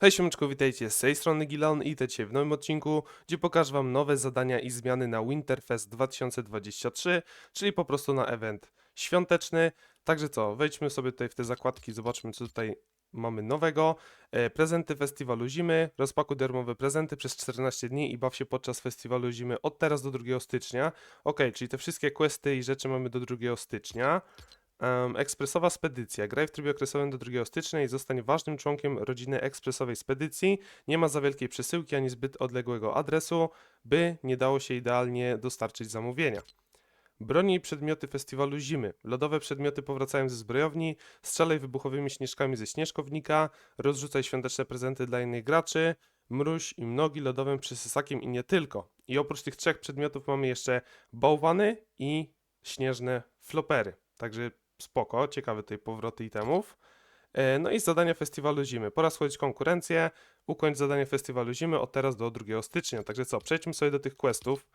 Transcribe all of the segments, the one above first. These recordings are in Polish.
Hej siemeczko, witajcie z tej strony Gilan i witajcie w nowym odcinku, gdzie pokażę wam nowe zadania i zmiany na Winterfest 2023, czyli po prostu na event świąteczny. Także co, wejdźmy sobie tutaj w te zakładki, zobaczmy co tutaj mamy nowego. E, prezenty festiwalu zimy, rozpakuj darmowe prezenty przez 14 dni i baw się podczas festiwalu zimy od teraz do 2 stycznia. Ok, czyli te wszystkie questy i rzeczy mamy do 2 stycznia. Em, ekspresowa spedycja. Graj w trybie okresowym do 2 stycznia i zostań ważnym członkiem rodziny ekspresowej spedycji. Nie ma za wielkiej przesyłki ani zbyt odległego adresu, by nie dało się idealnie dostarczyć zamówienia. Broni i przedmioty festiwalu zimy. Lodowe przedmioty powracają ze zbrojowni. Strzelaj wybuchowymi śnieżkami ze śnieżkownika. Rozrzucaj świąteczne prezenty dla innych graczy. Mróź im nogi lodowym przysysakiem i nie tylko. I oprócz tych trzech przedmiotów mamy jeszcze bałwany i śnieżne flopery. Także spoko, ciekawe tutaj powroty itemów. E, No i zadania festiwalu zimy. Pora schodzić konkurencję. Ukończ zadanie festiwalu zimy od teraz do 2 stycznia. Także co, przejdźmy sobie do tych questów.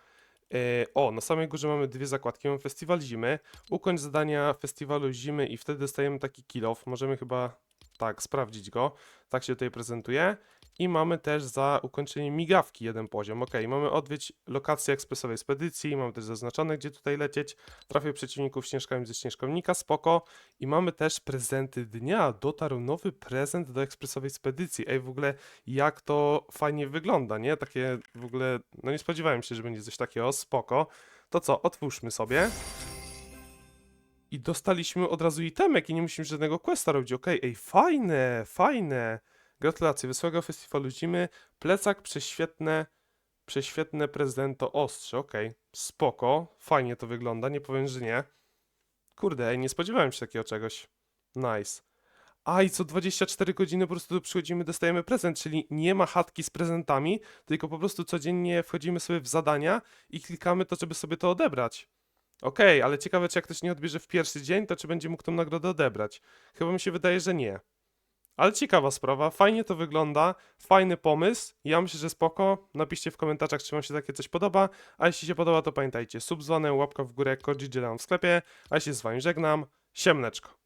E, O, na samej górze mamy dwie zakładki. Mamy festiwal zimy. Ukończ zadania festiwalu zimy i wtedy dostajemy taki kill off. Możemy chyba tak sprawdzić go. Tak się tutaj prezentuje. I mamy też za ukończenie migawki jeden poziom. Ok, mamy odwiedź lokację ekspresowej spedycji. Mamy też zaznaczone, gdzie tutaj lecieć. Trafię przeciwników śnieżkami ze śnieżkownika, spoko. I mamy też prezenty dnia. Dotarł nowy prezent do ekspresowej spedycji. Ej, w ogóle jak to fajnie wygląda, nie? Takie w ogóle, no nie spodziewałem się, że będzie coś takiego, spoko. To co, otwórzmy sobie. I dostaliśmy od razu itemek i nie musimy żadnego questa robić. Okej, ej, fajne, fajne. Gratulacje, wesołego festiwalu zimy. Plecak, prześwietne, prześwietne prezento ostrze. Okej, spoko, fajnie to wygląda, nie powiem, że nie. Kurde, nie spodziewałem się takiego czegoś. Nice. A i co 24 godziny po prostu tu przychodzimy, dostajemy prezent, czyli nie ma chatki z prezentami, tylko po prostu codziennie wchodzimy sobie w zadania i klikamy to, żeby sobie to odebrać. Okej, ale ciekawe, czy jak ktoś nie odbierze w pierwszy dzień, to czy będzie mógł tą nagrodę odebrać. Chyba mi się wydaje, że nie. Ale ciekawa sprawa, fajnie to wygląda, fajny pomysł, ja myślę, że spoko. Napiszcie w komentarzach, czy wam się takie coś podoba, a jeśli się podoba, to pamiętajcie, sub dzwonem, łapka w górę, kod w sklepie, a się z wami żegnam, siemneczko.